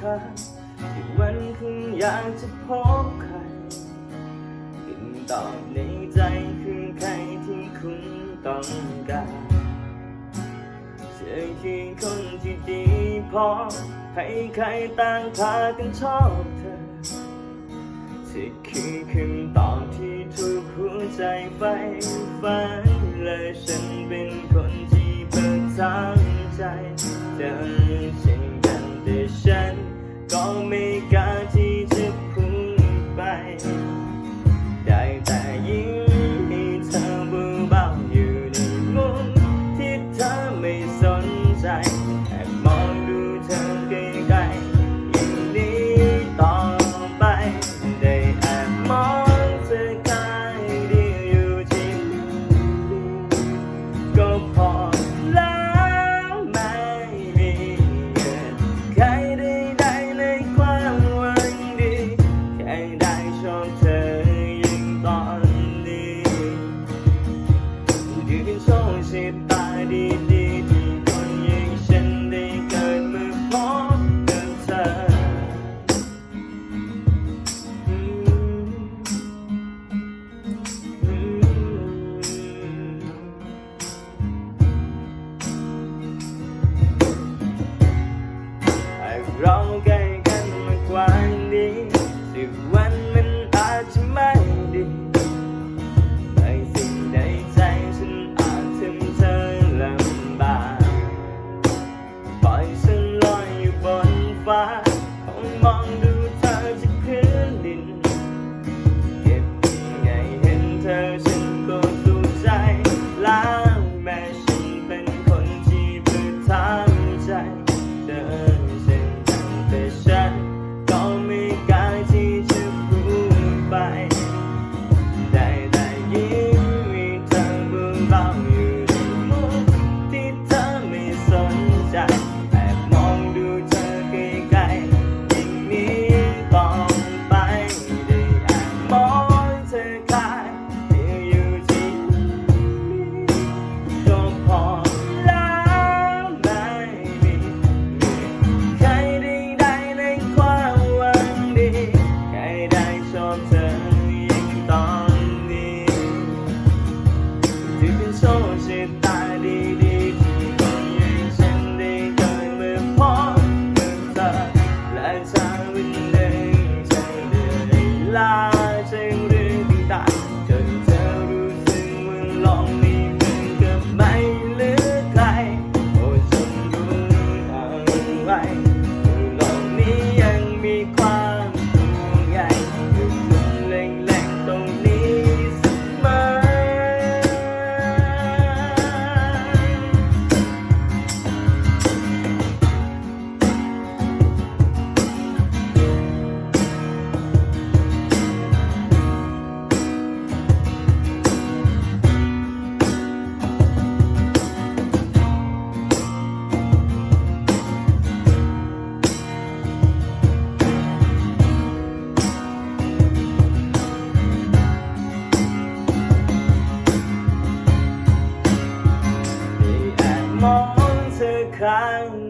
ธอที่วันคงอยากจะพบใครกินตอบในใจคือใครที่คุณต้องการเธอคือคนที่ดีพอให้ใครต่างพากันชอบเธอเธอคือคำตอบที่ทุกหัวใจไฟไฟนและฉันเป็นคนที่เปิดทางใจเธอ 让我感 You can show down